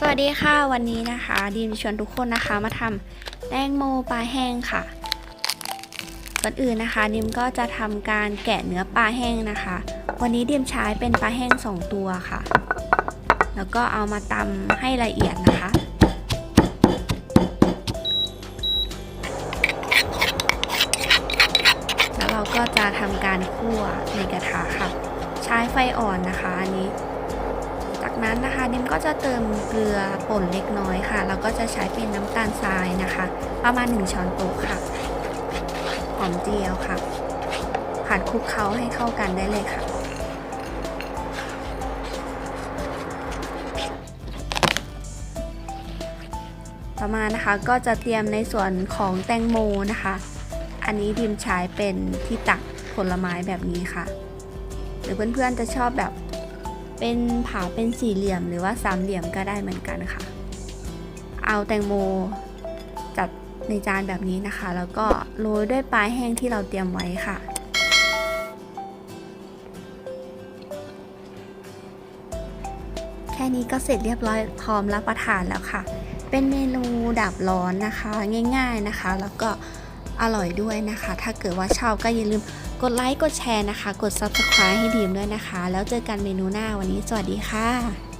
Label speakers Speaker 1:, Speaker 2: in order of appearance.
Speaker 1: สวัสดีค่ะวันนี้นะคะ ดีมชวนทุกคนนะคะมาทำแตงโมปลาแห้งค่ะ ก่อนอื่นนะคะดิมก็จะทำการแกะเนื้อปลาแห้งนะคะ วันนี้ดิมใช้เป็นปลาแห้ง 2 ตัวค่ะ แล้วก็เอามาตำให้ละเอียดนะคะแล้วเราก็จะทำการคั่วในกระทะค่ะ ใช้ไฟอ่อนนะคะอันนี้ นั้นนะคะดิมก็จะเติมเกลือป่นเล็กน้อยค่ะ แล้วก็จะใช้เป็นน้ำตาลทรายนะคะ ประมาณ 1 ช้อนโต๊ะค่ะ หอมเจียวค่ะ ผัดคลุกเคล้าให้เข้ากันได้เลยค่ะ ต่อมานะคะก็จะเตรียมในส่วนของแตงโมนะคะ อันนี้ดิมใช้เป็นที่ตักผลไม้แบบนี้ค่ะ หรือเพื่อนๆจะชอบแบบ เป็นผ่าเป็นสี่เหลี่ยมหรือว่าสามเหลี่ยมก็ได้เหมือนกันค่ะ เอาแตงโมจัดในจานแบบนี้นะคะ แล้วก็โรยด้วยปลายแห้งที่เราเตรียมไว้ค่ะ แค่นี้ก็เสร็จเรียบร้อยพร้อมรับประทานแล้วค่ะ เป็นเมนูดับร้อนนะคะ ง่าย ๆนะคะ แล้วก็ อร่อยด้วยนะคะ ถ้าเกิดว่าชอบก็อย่าลืมกดไลค์กดแชร์นะคะ กด Subscribe ให้ดีมด้วยนะคะ แล้วเจอกันเมนูหน้าวันนี้ สวัสดีค่ะ